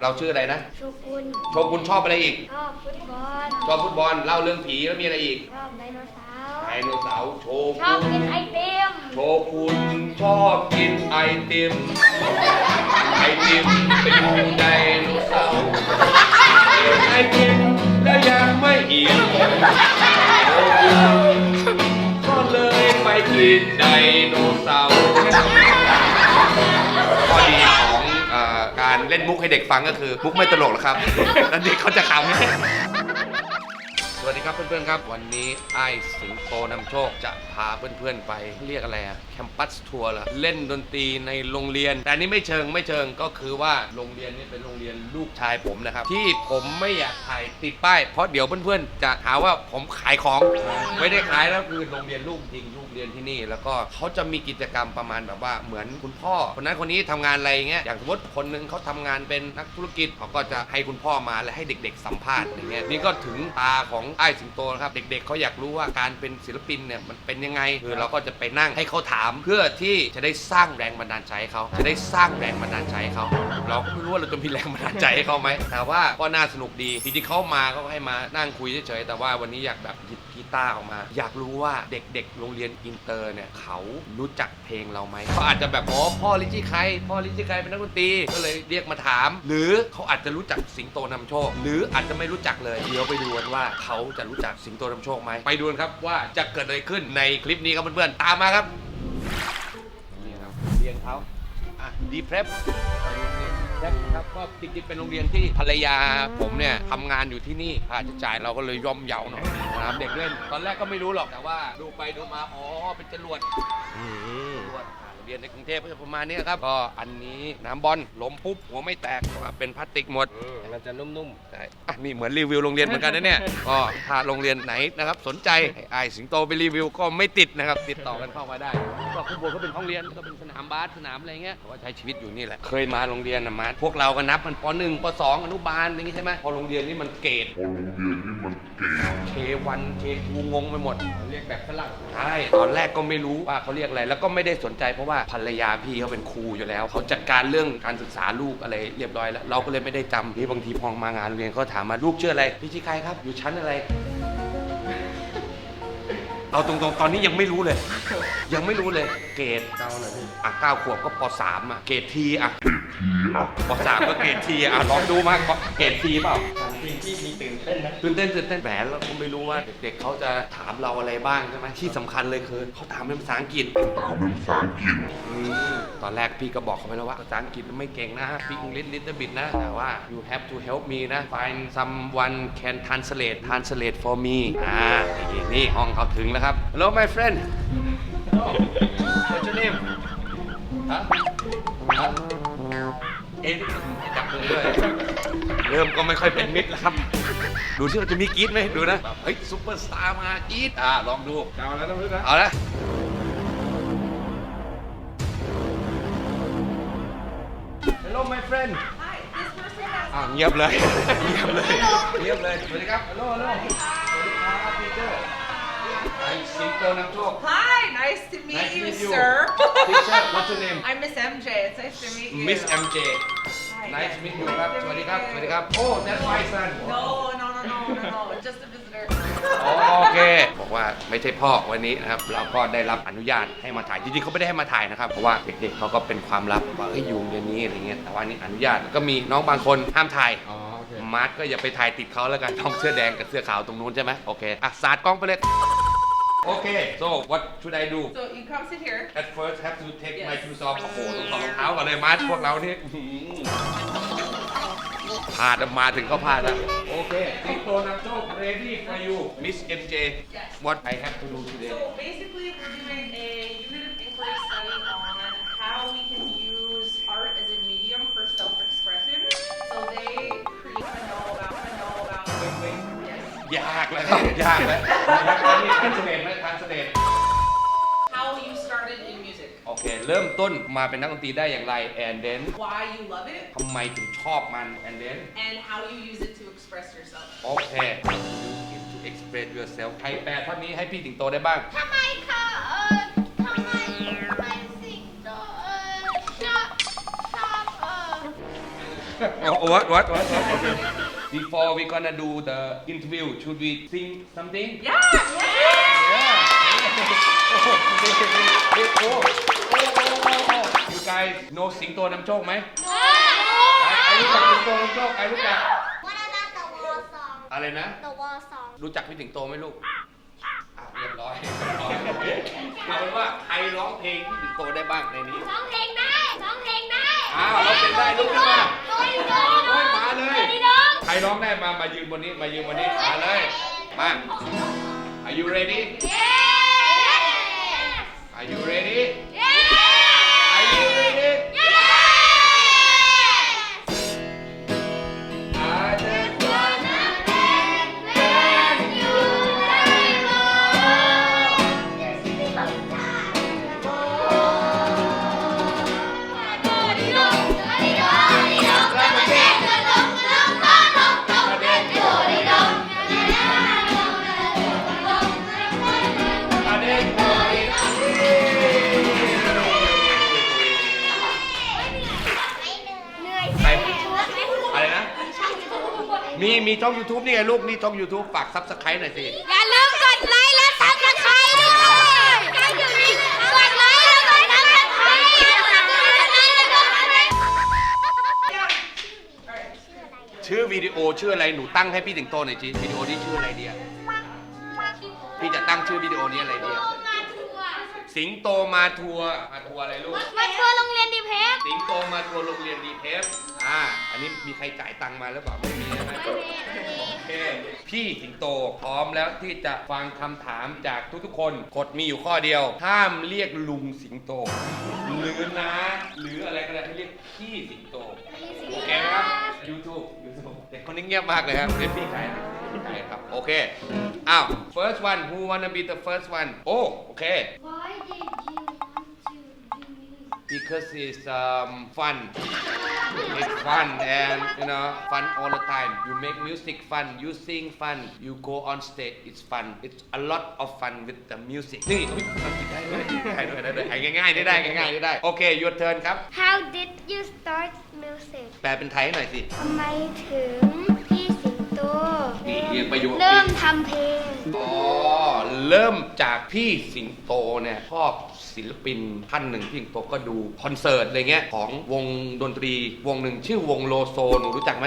เราชื่ออะไรนะโชกุนโชกุนชอบอะไรอีก ชอบฟุตบอลชอบฟุตบอลเล่าเรื่องผีแล้วมีอะไรอีกชอบไดโนเสาร์ไดโนเสาร์โชชอบกุกินนไอติมโชกุนชอบกินไอติมไอติมเป็นไดโนเสาร์กินไอติมแล้วยังไม่อิ่มโชกุนก็เลยไปกินไดโนเสาร์ข้อดีของเอ่อ การเล่นมุกให้เด็กฟังก็คือมุกไม่ตลกหรอกครับแล้วเด็กเขาจะขำสวัสดีครับเพื่อนๆครับ วันนี้ไอ้สิงโตนำโชคจะพาเพื่อนๆไปเรียกอะไรอะแคมปัสทัวร์ละเล่นดนตรีในโรงเรียน แต่อันนี้ไม่เชิงไม่เชิงก็คือว่าโรงเรียนนี้เป็นโรงเรียนลูกชายผมนะครับ ที่ผมไม่อยากถ่ายติดป้ายเพราะเดี๋ยวเพื่อนๆจะหาว่าผมขายของไม่ได้ขายแล้วคือโรงเรียนลูกจริงลูกเรียนที่นี่ แล้วก็เขาจะมีกิจกรรมประมาณแบบว่าเหมือนคุณพ่อ คนนั้นคนนี้ทำงานอะไรอย่างเงี้ยอย่างสมมติคนหนึงเขาทำงานเป็นนักธุรกิจเขาก็จะให้คุณพ่อมาและให้เด็ก ๆ สัมภาษณ์อย่างเงี้ยนี่ก็ถึงตาของไอ้ายสิงโตนะครับ เด็ก ๆเขาอยากรู้ว่าการเป็นศิลปินเนี่ยมันเป็นยังไงคือเราก็จะไปนั่งให้เขาถาม เพื่อที่จะได้สร้างแรงบันดาลใจให้เขาจะได้สร้างแรงบันดาลใจให้เขาเราก็ไม่รู้ว่าเราจะมีแรงบันดาลใจให้เขาไหมแต่ว่าก็น่าสนุกดีจริงๆเขามาก็ให้มานั่งคุยเฉยๆแต่ว่าวันนี้อยากแบบหยิบ ตาร์ออกมา อยากรู้ว่าเด็กๆ โรงเรียนอินเตอร์เนี่ย เขารู้จักเพลงเราไหมเขาอาจจะแบบอ๋อพ่อลิจิใครพ่อลิจิใครเป็นนักดนตรีก็เลยเรียกมาถาม หรือเขาอาจจะรู้จักสิงโตนำโชค หรืออาจจะไม่รู้จักเลย เดี๋ยวไปดูกันว่าเขาจะรู้จักสิงโตนำโชคไหมไปดูกันครับว่าจะเกิดอะไรขึ้นในคลิปนี้ครับเพื่อนๆตามมาครับนี่ครับเรียนเขาอะดีเพรส แจ็ครับก็จริงๆเป็นโรงเรียนที่ภรรยาผมเนี่ยทำงานอยู่ที่นี่ค่าใช้จ่ายเราก็เลยย่อมเยาหน่อยนะครับเด็กเล่น ตอนแรกก็ไม่รู้หรอกแต่ว่าดูไปดูมาอ๋อเป็นจรวดจรวด รงเรียนในกรุงเทพก็จะประมาณนี้ครับก็อันนี้น้ำบอลล้มปุ๊บหัวไม่แตกเพราะว่าเป็นพลาสติกหมดมันจะนุ่มใช่อะนี่เหมือนรีวิวโรงเรียนเหมือนกันนะเนี่ย ก็ถ้าโรงเรียนไหนนะครับ สนใจให้ไอ้สิงโตไปรีวิวก็ไม่ติดนะครับ ติดต่อกันเข้ามาได้ ก็ข้างบนก็เป็นห้องเรียนก็เป็นสนามบาสสนามอะไรเงี้ยเพราะว่าใช้ชีวิตอยู่นี่แหละ เคยมาโรงเรียนนะมาพวกเราก็นับมันป .1 ป .2 อนุบาลอย่างงี้ใช่ไหมพอโรงเรียนนี่มันเกรดพอโรงเรียนนี่มันเก่งเควันเคทูงงไปหมดๆเรียกแบบฝรั่งใช่ตอนแรกก็ไม่รู้ว่าเขาเรียกอะไร แล้วก็ไม่ได้สนใจเพราะว่าภรรยาพี่เขาเป็นครูอยู่แล้วเขาจัดการเรื่องการศึกษาลูกอะไรเรียบร้อยแล้ว เราก็เลยไม่ได้จำนี่บางทีพองมางานเรียนเขาถามมาลูกชื่ออะไรพี่ชื่อใครครับอยู่ชั้นอะไร เอาตรงๆ ตอนนี้ยังไม่รู้เลย ยังไม่รู้เลย เกรดเกาหน่อยพี่อะเก้าขวบก็ปสามอะ เกรดทีอะปสามก็เกรดทีอะลองดูมาเกรดทีเปล่า ถามจริงที่มีตื่นเต้นนะตื่นเต้นตื่นเต้นแหมเราก็ไม่รู้ว่าเด็กๆเขาจะถามเราอะไรบ้างใช่ไหมที่สำคัญเลยคือเขาถามเป็นภาษาอังกฤษถามเป็นภาษาอังกฤษตอนแรกพี่ก็บอกเขาไปแล้วว่าภาษาอังกฤษไม่เก่งนะ speak English little bit นะ แต่ว่า you have to help me นะ find someone can translate translate for me อ่านี่นี่ห้องเขาถึงแล้วครับ hello my friend what's your name ฮะฮะเอ๊ะจับมือด้วยเริ่มก็ไม่ค่อยเป็นมิตรแล้วครับ ดูที่ว่าจะมีกรี๊ดไหมดูนะแบบเฮ้ยซูเปอร์สตาร์มากรี๊ดอ่าลองดูเกาแล้วต้องพึ่งนะเอาละ Hello my friend Hi, this person has อ่าวเงียบเลย เงียบเลย เงียบเลย สวัสดีครับ ฮัลโหลฮัลโหล สิงโตนำโชค Hi, nice to meet Nice to you, meet you. sir. Teacher what's your name I'm Miss MJ. It's nice to meet you. Miss MJ Hi, Nice yes. to meet you ครับสวัสดีครับสวัสดีครับ Oh that's my son No, no, no, no, no, no. Just a visitor. โอเค บอกว่าไม่ใช่พ่อวันนี้นะครับ เราก็ได้รับอนุญาตให้มาถ่าย จริงๆเขาไม่ได้ให้มาถ่ายนะครับ เพราะว่าเด็กๆเขาก็เป็นความลับว่าเอ้ยอยู่โรงเรียนนี้อะไรเงี้ย แต่ว่านี่อนุญาตแล้วก็มีน้องบางคนห้ามถ่าย อ๋อโอเค มาร์ทก็อย่าไปถ่ายติดเขาแล้วกันน้องเสื้อแดงกับเสื้อขาวตรงนู้นใช่ไหมโอเค อะ สาดกล้องไปเลย โอเค so what should I do So you come sit here. at first have to take my Yes. shoes off โอ้โหต้องถอดรองเท้าก่อนเลยมาร์ทพวกเรานี่อื้อหือพลาดอะมาถึงก็พลาดแล้วโอเคสิงโตนำโชค ready for you Miss MJ Yes. what I have to do today So basically, we're doing a ยากแล้วครับยากแล้วนี่ทันเสลตไหมทันเสลต How you started in music. โอเค เริ่มต้นมาเป็นนักดนตรีได้อย่างไร and then Why you love it. ทำไมถึงชอบมัน and then And how you use it to express yourself. โอเค use it to express yourself ใครแปลท่อนนี้ให้พี่สิงโตได้บ้าง ทำไมคะเออทำไมทำไมสิงโตเออชอบชอบเออ oh, what what what what okay. Before we gonna do the interview should we sing something Yeah, you guys know สิงโตนำโชคไหมใครรู้จักสิงโตนำโชคใครรู้จัก What about the wall song อะไรนะ The wall song รู้จักพี่สิงโตไหมลูกอะเรียบร้อยเรียบร้อยเอาเป็นว่าใครร้องเพลงพี่สิงโตได้บ้างในนี้ ร้องเพลงได้ร้องเพลงได้อ้าวร้องเพลงได้ลุกขึ้นมา โดยโดยโอ้ยมาเลยดีน้อง ใครร้องได้มามายืนบนนี้มายืนบนนี้มาเลย มา Are you ready Are you ready มีมีช่อง YouTube นี่ไงลูกนี่ช่อง YouTube ฝากซับสไครต์หน่อยสิ อย่าลืมกดไลค์และซับสไครต์ด้วยการอยู่นี่กดไลค์และกดซับสไครต์อย่าลืมกดไลค์และกดซับสไครต์ชื่อวิดีโอชื่ออะไรหนูตั้งให้พี่สิงโตหน่อยจีวิดีโอนี้ชื่ออะไรดีอะพี่จะตั้งชื่อวิดีโอนี้อะไรดีอะ สิงโตมาทัวร์มาทัวร์อะไรลูก มาทัวร์โรงเรียนดีเพฟสิงโตมาทัวร์โรงเรียนดีเพฟอ่า อันนี้มีใครจ่ายตังค์มาหรือเปล่าไม่มีใช่ไหมโอเค พี่สิงโตพร้อมแล้วที่จะฟังคำถามจากทุกๆคน กฎมีอยู่ข้อเดียว ห้ามเรียกลุงสิงโต หรือนะ หรืออะไรก็ได้ให้เรียกพี่สิงโต โอเคไหมครับ YouTube YouTube เด็กคนนี้เงียบมากเลยครับเล่นพี่ขายพี่ขายครับ โอเค อ้าว first one who wanna be the first one โอ้โอเค Why did you want to do music? because it's um, fun. It's fun and you know fun all the time. You make music fun. You sing fun. You go on stage. It's fun. It's a lot of fun with the music. นี่อุ๊ยทำผิดได้ด้วยได้ด้วยได้ด้วยไอ้ง่ายๆได้ได้ง่ายๆได้ได้โอเค your turn ครับ How did you start music? แปลเป็นไทยให้หน่อยสิ ทำไมถึง พี่สิงโตนี่เรียกประโยค เริ่มทำเพลง อ๋อ เริ่มจากพี่สิงโตเนี่ยชอบศิลปินท่านหนึ่งพี่สิงโตก็ดูคอนเสิร์ตอะไรเงี้ยของวงดนตรีวงหนึ่งชื่อวงโลโซหนูรู้จักไหม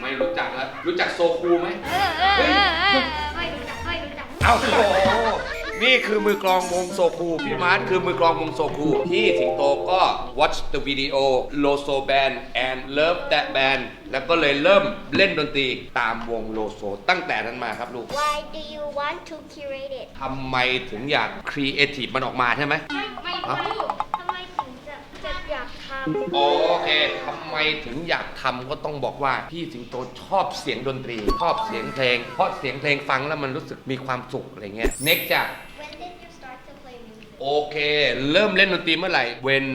ไม่รู้จักแล้ว รู้จักโซคูไหม เออเออเออเออไม่รู้จักไม่รู้จัก เอาโอ้โห นี่คือมือกลองวงโซคูพี่มาร์ทคือมือกลองวงโซคูพี่สิงโตก็ watch the video Loso band and love that band แล้วก็เลยเริ่มเล่นดนตรีตามวงโลโซตั้งแต่นั้นมาครับลูก Why do you want to curate it ทำไมถึงอยากครีเอทีฟมันออกมาใช่ไหม ไม่ไม่รู้ทำไมถึงจะจะอยากทโอเค ทำไมถึงอยากทำก็ต้องบอกว่า พี่สิงโตชอบเสียงดนตรี ชอบเสียงเพลง เพราะเสียงเพลงฟังแล้วมันรู้สึกมีความสุขอะไรเงี้ย เน็กจ้ะ โอเค เริ่มเล่นดนตรีเมื่อไหร่ When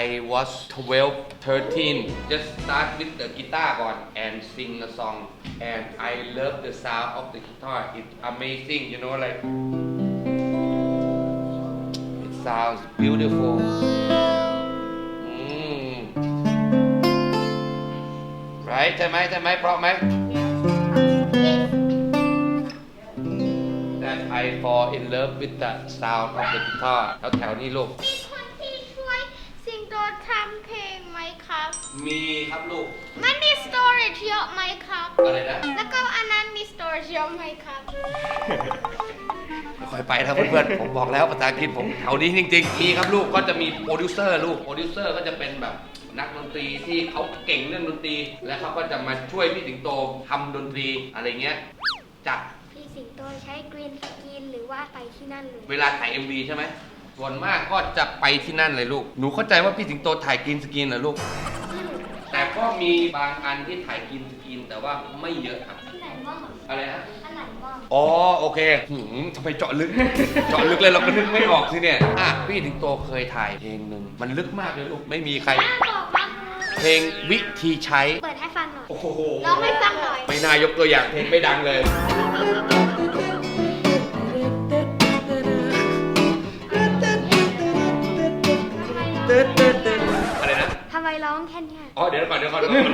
I was 12 13 just start with the guitar ก่อน and sing a song and I love the sound of the guitar it's amazing you know like it sounds beautiful อืม right ใช่ไหมใช่ไหมเพราะไหม I fall in love with the sound of the guitar แถวแถวๆนี้ลูก มีคนที่ช่วยสิงโตทำเพลงไหมครับ มีครับลูก มันมี storage เยอะไหมครับ อะไรนะ แล้วก็อันนั้นมี storage เยอะไหมครับ ค่อยไปนะเพื่อนๆ ผมบอกแล้วภาษาอังกฤษผมแถวนี้จริงๆ มีครับลูกก็จะมีโปรดิวเซอร์ลูก โปรดิวเซอร์ก็จะเป็นแบบนักดนตรีที่เขาเก่งเรื่องดนตรี และเขาก็จะมาช่วยพี่สิงโตทำดนตรีอะไรเงี้ยจัด พี่สิงโตใช้ green screen หรือ ว่าไปที่นั่นเลยเวลาถ่าย MV ใช่ไหมส่วนมากก็จะไปที่นั่นเลยลูก หนูเข้าใจว่าพี่สิงโตถ่ายกรีนสกรีนเหรอลูกแต่ก็มีบางอันที่ถ่ายกรีนสกรีนแต่ว่าไม่เยอะครับ อันไหนบ้างอะไรนะอันไหนบ้างอ๋อโอเคหืมทำไมเจาะลึก เจาะลึกเลยเราก็นึกไม่ออกสิเนี่ยอะพี่ถึงโตเคยถ่ายเพลงหนึ่งมันลึกมากเลยลูกไม่มีใครน่าบอกมากเพลงวิธีใช้ เปิดให้ฟังหน่อยโอ้โห ร้องให้ฟังหน่อย ไม่น่ายกตัวอย่างเพลงไม่ดังเลย อะไรนะ ทำไมเราร้องแค่เนี้ยอ๋อ เดี๋ยวก่อนเดี๋ยวก่อนเดี๋ยวก่อน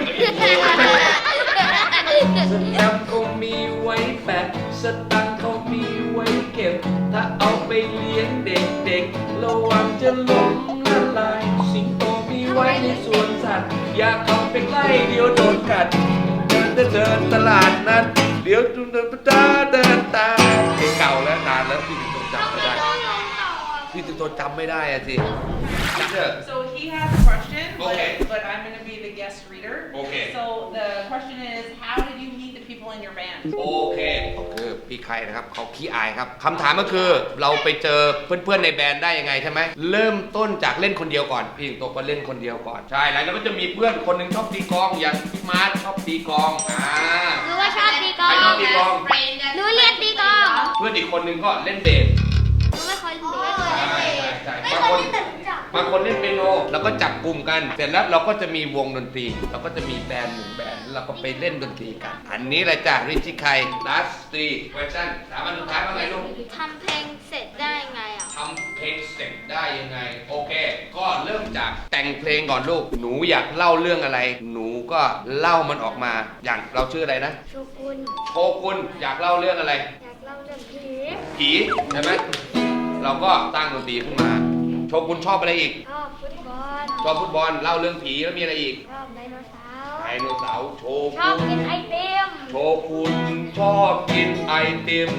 สตังค์เขามีไว้แปะสตังค์เขามีไว้เก็บ ถ้าเอาไปเลี้ยงเด็กๆ ระวังจะล้มละลาย สิงโตมีไว้ในสวนสัตว์ อย่าเข้าไปใกล้เดี๋ยวโดนกัด เดินเดินเดินตลาดนัดเดี๋ยวเดินเดินตาเดิ พี่ถึงจำไม่ได้อะสิจัดเถอะ So he has a question, Okay. but, but I'm going to be the guest reader. Okay. So the question is, how did you meet the people in your band? โอเคคือพี่ใครนะครับเขาขี้อายครับคำถามก็คือเราไปเจอเพื่อนๆในแบรนด์ได้ยังไงใช่ไหมเริ่มต้นจากเล่นคนเดียวก่อนพี่สิงโตก็เล่นคนเดียวก่อนใช่แล้วก็จะมีเพื่อนคนหนึ่งชอบตีกลองอย่างพี่มาร์ทชอบตีกลองอ่าหนูว่าชอบตีกลอใครงชอบตีกลอง หนูเรียนตีกลอง เพื่อนอีกคนหนึ่งก็เล่นเบส คคยนเล่นแต่รู้จักบางคนเล่นเปียโนแล้วก็จับกลุ่มกัน เสร็จแล้วเราก็จะมีวงดนตรีเราก็จะมีแบรนด์หนึ่งแบรนด์แล้วเราก็ไปเล่นดนตรีกัน อันนี้แหละจ้ะริชิไค last three question สามอันสุดท้ายว่าไงลูกทำเพลงเสร็จได้ไงอะ ทำเพลงเสร็จได้ยังไง โอเค ก็เริ่มจากแต่งเพลงก่อนลูก หนูอยากเล่าเรื่องอะไร หนูก็เล่ามันออกมา อย่างเราชื่ออะไรนะโชกุนโชกุนอยากเล่าเรื่องอะไร อยากเล่าเรื่องผี ผีใช่ไหมเราก็ตั้งดนตรีขึ้นมาโชกุนชอบอะไรอีก ชอบฟุตบอล ชอบฟุตบอลเล่าเรื่องผีแล้วมีอะไรอีก ชอบไดโนเสาร์ไดโนเสาร์โชชอบกุนกินไอติมโชกุนชอบกินไอติม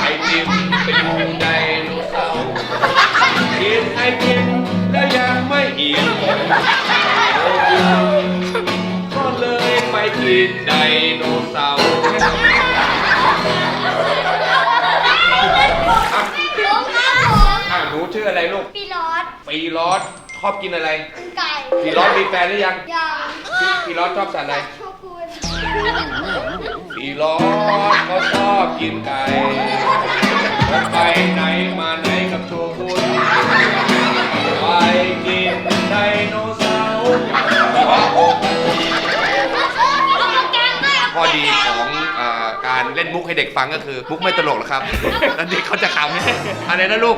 ไอติมเป็นไดโนเสาร์กินไอติมแล้วยังไม่อิ่มโชกุนก็เลยไปกินไดโนเสาร์อะ ผมครับผม อะ หนูชื่ออะไรลูกปีรอดปีรอสชอบกินอะไรไก่ปีรอสมีแฟนหรือยังยางปีปีรอสชอบสัตว์อะไรโชกุนปีรอสเขาชอบกินไก่เขาไปไหนมาไหนกับโชกุนไปกินไดโนเสาร์ข้อดีของเอ่อการเล่นมุกให้เด็กฟังก็คือ มุกไม่ตลกหรอกครับ แล้วเด็กเขาจะขำอะไรนะลูก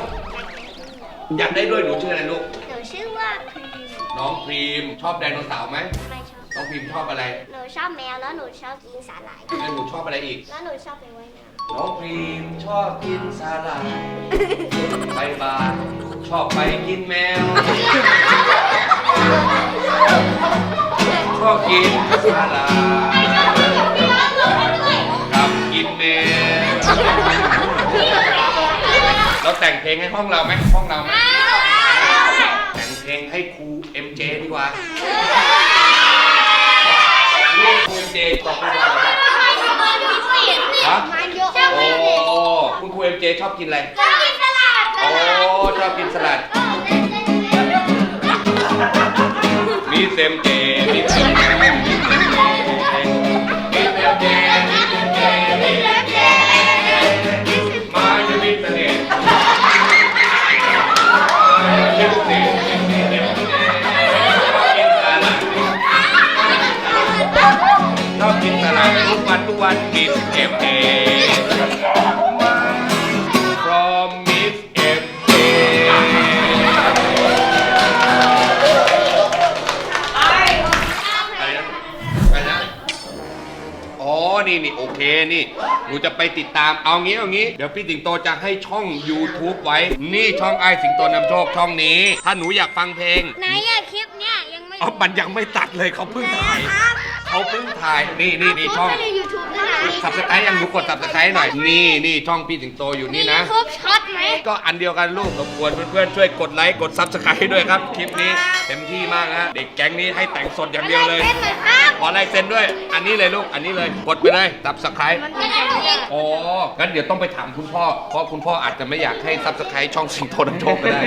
อยากได้ด้วยหนูชื่ออะไรลูก หนูชื่อว่าพรีมน้องพรีมชอบไดโนเสาร์ไหม ไม่ชอบ น้องพรีมชอบอะไร หนูชอบแมวแล้วหนูชอบกินสาหร่าย แล้วหนูชอบอะไรอีก แล้วหนูชอบไปว่ายน้น้องพรีมชอบกินสาหร่ายไปบาร์ชอบไปกินแมว ชอบกินสาหร่ายกับกินแมวเราแต่งเพลงให้ห้องเราไหมห้องเราไหมแต่ง เพลงให้ครู MJ ดีกว่าเรียกครู MJ ตอบไม่ได้เหรอครับำมันเยอะโอ้คุณครู MJ ชอบกินอะไรชอบกินสลัดโอ้ชอบกินสลัด มีเซมเจมีเซมเจมีเซมเจมีเซมเจมีเซมเจ กินสลัดทุกวันทุกวันกินเอ็มเอ from Miss MJ อะไรนะอะไรนะอ๋อ นี่นี่โอเค นี่ หนูจะไปติดตาม เอางี้ เอางี้ เดี๋ยวพี่สิงโตจะให้ช่อง YouTube ไว้ นี่ช่องไอสิงโตนำโชคช่องนี้ ถ้าหนูอยากฟังเพลง ไหนอะคลิปเนี้ยยัง อ๋อมันยังไม่ตัดเลยเขาเพิ่งถ่ายเขาเพิ่งถ่าย นี่นี่นี่ช่องไม่ได้ยูทูบนะคะสับสไครต์ยังหนูกดสับสไครต์หน่อย นี่นี่ช่องพี่สิงโตอยู่นี่นะ ครบช็อตไหมก็อันเดียวกันลูกรบกวนเพื่อนๆช่วยกดไลค์กดซับสไครต์ด้วยครับ คลิปนี้เต็มที่มากนะฮะเด็กแก๊งนี้ให้แต่งสดอย่างเดียวเลยเต้นหน่อยครับขอลายเซ็นด้วย อันนี้เลยลูก อันนี้เลย กดไปเลยซับสไครต์มันก็ได้เต้นอ๋อ งั้นเดี๋ยวต้องไปถามคุณพ่อ เพราะคุณพ่ออาจจะไม่อยากให้ซับสไครต์ช่องสิงโตน้ำโชคก็ได้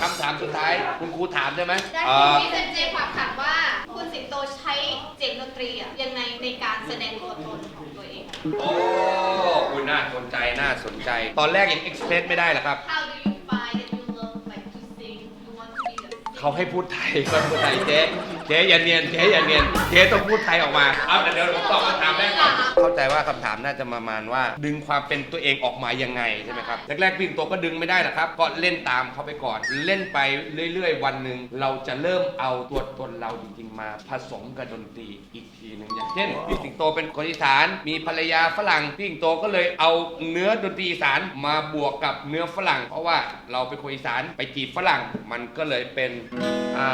คำถามสุดท้ายคุณครูถามใช่ไหมเอ่อพี่เซนเจฝากถามว่า คุณสิงโตใช้เสียงดนตรีอะยังไงในการแสดงตัวตนของตัวเอง โอ้คุณน่าสนใจ น่าสนใจ ตอนแรกยังเอ็กซ์เพรสไม่ได้เหรอครับ How do you find that you love like to sing you want to be the เขาให้พูดไทยก็พูดไทยเจ๊ เจ๊อย่าเนียนเจ๊อย่าเนียนเจ๊ต้องพูดไทยออกมาเอาแต่เดี๋ยวผมตอบคำถามแรกก่อนเข้าใจว่าคำถามน่าจะประมาณว่า ดึงความเป็นตัวเองออกมายังไงใช่ไหมครับแรกๆพี่สิงโตก็ดึงไม่ได้นะครับ ก็เล่นตามเขาไปก่อน เล่นไปเรื่อย ๆ วันหนึ่งเราจะเริ่มเอาตัวตนเราจริงๆมา ผสมกับดนตรีอีกทีหนึ่งอย่างเช่นพี่สิงโตเป็นคนอีสานมีภรรยาฝรั่งพี่สิงโตก็เลยเอาเนื้อดนตรีอีสานมาบวกกับเนื้อฝรั่ง เพราะว่าเราเป็นคนอีสานไปจีบฝรั่งมันก็เลยเป็น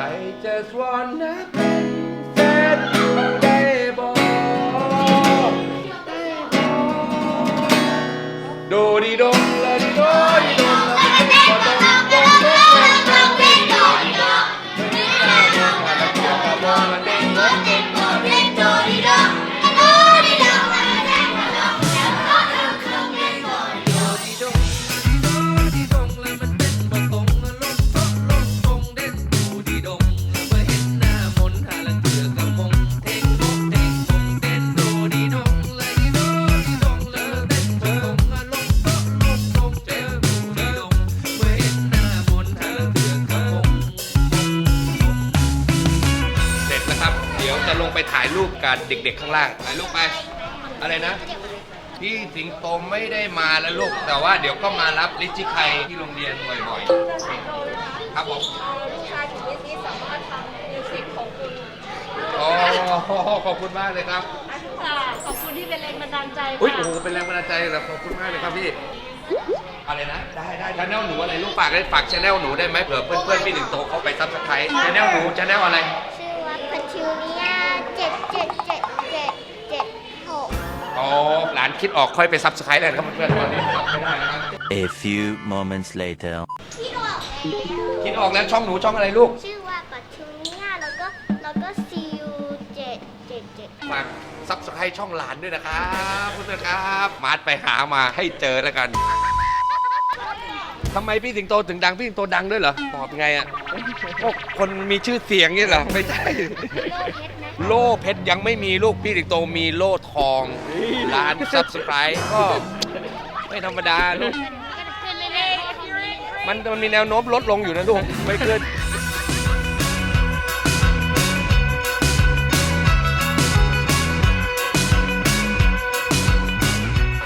I just wanna เป็น จะลงไปถ่ายรูปกับเด็ก ๆ ข้างล่างถ่ายรูปไป อะไรนะ พี่สิงโตไม่ได้มาแล้วลูก แต่ว่าเดี๋ยวก็มารับลิชชิไคที่โรงเรียนบ่อยๆ ครับผมลูกชายของลิซนี่สามารถทำมิวสิกของคุณอ๋อขอบคุณมากเลยครับ ค่ะขอบคุณที่เป็นแรงบันดาลใจอุ้ยค่ะโอ้โห เป็นแรงบันดาลใจเลยขอบคุณมากเลยครับพี่ อะไรนะ ได้ได้ชาแนลหนูอะไรลูกฝากได้ฝากชาแนลหนูได้ไหมเผื่อเพื่อนๆพี่หนึ่งโตเขาไปซับสไครต์ชาแนลหนูชาแนลอะไร ชื่อว่าพัชิวเนียานคิดออกค่อยไปซับสไครต์เลยครับเพื่อนๆตอนนี้ซับไม่ได้นะครับ A few moments later. ที่ออกแล้วคิดออกแล้วช่องหนูช่องอะไรลูก ชื่อว่าปัชูเนียแล้วก็แล้วก็ซีอูเจ็ดเจ็ดเจ็ดฝากซับสไครต์ช่องหลานด้วยนะครับเพื่อนๆครับมาร์ทไปหามาให้เจอแล้วกันทำไมพี่สิงโตถึงดัง พี่สิงโตดังด้วยเหรอตอบไงอะพวกคนมีชื่อเสียงนี่เหรอไม่ใช่ โลเพชรนะ โล่เพชรยังไม่มีลูกพี่สิงโตมีโล่ทองล้านซับสไครต์ก็ไม่ธรรมดาลูกขึ้นเรื่อยๆมันมันมีแนวโน้มลดลงอยู่นะลูกไม่ขึ้น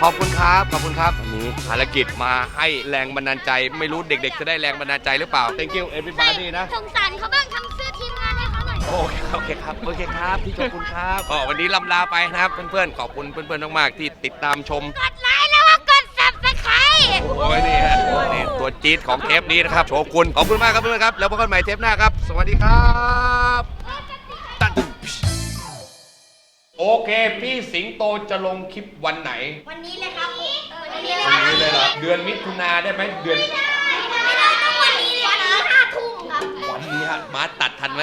ขอบคุณครับ ขอบคุณครับวันนี้ภารกิจมาให้แรงบันดาลใจ ไม่รู้เด็กๆ จะได้แรงบันดาลใจหรือเปล่า thank you everybody นะ สงสารเขาบ้างทำเสื้อ โอเคโอเคครับโอเคครับพี่ขอบคุณครับก็วันนี้ลำลาไปนะครับเพื่อนๆขอบคุณเพื่อนๆมากๆที่ติดตามชม กดไลค์แล้วก็กดซับสไครต์โอ้ยนี่ฮะนี่ตัวจี๊ดของเทปนี้นะครับโชกุนขอบคุณมากครับเพื่อนๆครับแล้วพบกันใหม่เทปหน้าครับ สวัสดีครับตัดตึ้งโอเค พี่สิงโตจะลงคลิปวันไหนวันนี้เลยครับวันนี้เลยวันนี้เลยเหรอเดือนมิถุนาได้ไหมเดือน วันนี้ฮะมาตัดทันไหม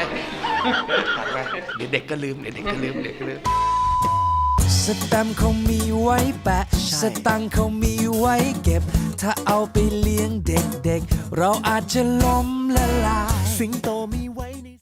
ทันไหมเดี๋ยวเด็กก็ลืมเดี๋ยวเด็กก็ลืมเด็กก็ลืมสแตมป์เขามีไว้แปะ สตังค์เขามีไว้เก็บ ถ้าเอาไปเลี้ยงเด็กๆ เราอาจจะล้มละลาย สิงโตมี